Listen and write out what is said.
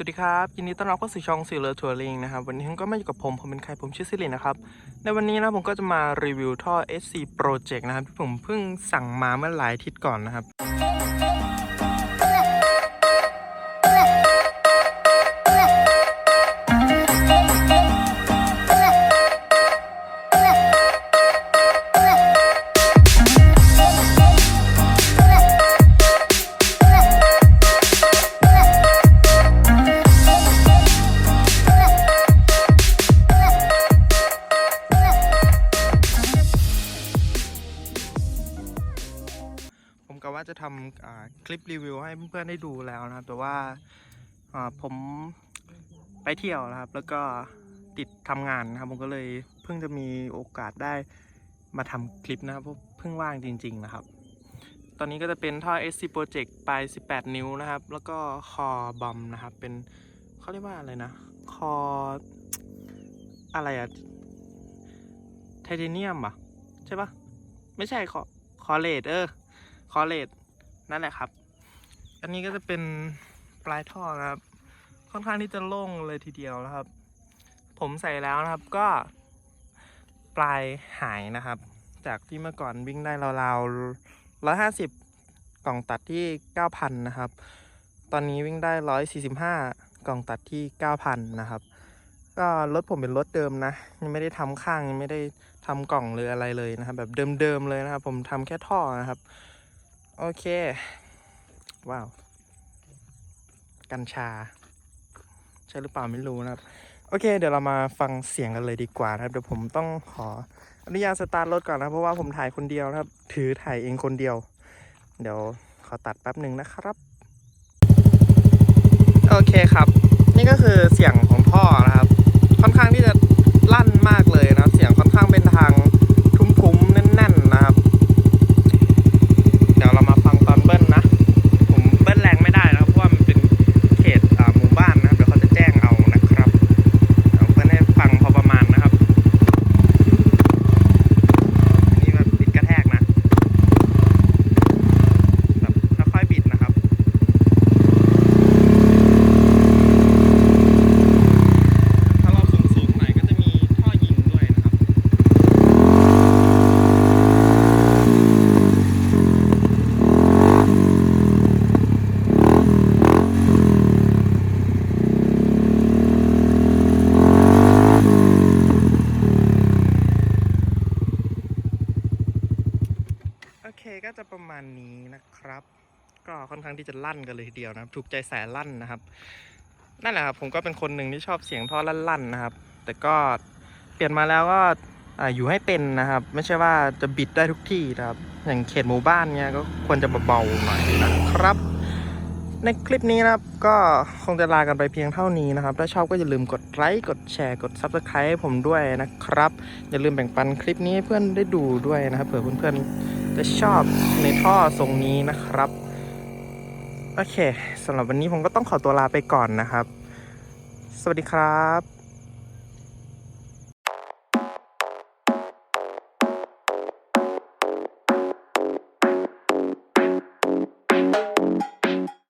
สวัสดีครับ ยินดีต้อนรับเข้าสู่ช่องสีเลอทัวริงนะครับ วันนี้ผมก็มาอยู่กับผม ผมเป็นใคร ผมชื่อซิลินะครับ ในวันนี้นะผมก็จะมารีวิวท่อ SC Project นะครับ ที่ผมเพิ่งสั่งมาเมื่อหลายอาทิตย์ก่อนนะครับ จะทำอ่าคลิปรีวิวให้เพื่อนๆได้ดูแล้วนะครับ แต่ว่าผมไปเที่ยวนะครับ แล้วก็ติดทำงานนะครับผมก็เลยเพิ่งจะมีโอกาสได้มาทำคลิปนะครับเพราะเพิ่งว่างจริง ๆ นะครับ ตอนนี้ก็จะเป็นท่อ SC Project ปลาย 18 นิ้วนะครับ แล้วก็คอบอมนะครับ เป็นเขาเรียกว่าอะไรนะ คออะไรอะไทเทเนียมปะใช่ปะไม่ใช่คอคอเลดเออ คอเลด นั่นแหละครับ อันนี้ก็จะเป็นปลายท่อนะครับ ค่อนข้างที่จะโล่งเลยทีเดียวนะครับ ผมใส่แล้วนะครับก็ ปลายหายนะครับ จากที่เมื่อก่อนวิ่งได้ราวๆร้อยห้าสิบกล่องตัดที่เก้าพันนะครับ ตอนนี้วิ่งได้ร้อยสี่สิบห้ากล่องตัดที่เก้าพันนะครับก็รถผมเป็นรถเดิมนะยังไม่ได้ทำข้างยังไม่ได้ทำกล่องหรืออะไรเลยนะครับ แบบเดิมๆเลยนะครับ ผมทำแค่ท่อนะครับ โอเค ว้าว กัญชา ใช่หรือเปล่าไม่รู้นะครับ โอเค เดี๋ยวเรามาฟังเสียงกันเลยดีกว่านะครับ เดี๋ยวผมต้องขออนุญาตสตาร์ทรถก่อนนะ เพราะว่าผมถ่ายคนเดียวนะครับ ถือถ่ายเองคนเดียว เดี๋ยวขอตัดแป๊บหนึ่งนะครับ โอเคครับ นี่ก็คือเสียงของท่อนะครับ ค่อนข้างที่จะลั่นมากเลยนะครับ เสียงค่อนข้างเป็นทางทุ้มๆแน่นๆนะครับ เดี๋ยวเรามาฟังตอนเบิ้ลนะ ผมเบิ้ลแรงไม่ได้นะครับเพราะว่ามันเป็นเขตอ่าหมู่บ้านนะครับ เดี๋ยวเขาจะแจ้งเอานะครับเดี๋ยวเบิ้ลให้ฟังพอประมาณนะครับ อันนี้แบบบิดกระแทกนะ แบบค่อยๆบิดนะครับ ถ้าเราสูงๆหน่อยก็จะมีท่อยิงด้วยนะครับ โอ เคก็จะประมาณนี้นะครับ ก็ค่อนข้างที่จะลั่นกันเลยทีเดียวนะครับ ถูกใจสายลั่นนะครับ นั่นแหละครับผมก็เป็นคนหนึ่งที่ชอบเสียงท่อลั่นๆนะครับ แต่ก็เปลี่ยนมาแล้วก็ออยู่ให้เป็นนะครับ ไม่ใช่ว่าจะบิดได้ทุกที่นะครับ อย่างเขตหมู่บ้านเนี้ยก็ควรจะเบาๆหน่อยนะครับ ในคลิปนี้นะครับก็คงจะลากันไปเพียงเท่านี้นะครับ ถ้าชอบก็อย่าลืมกดไลค์กดแชร์กด Subscribe ให้ผมด้วยนะครับ อย่าลืมแบ่งปันคลิปนี้ให้เพื่อนได้ดูด้วยนะครับเผื่อเพื่อนๆ จะชอบในท่อทรงนี้นะครับ โอเคสำหรับวันนี้ผมก็ต้องขอตัวลาไปก่อนนะครับ สวัสดีครับ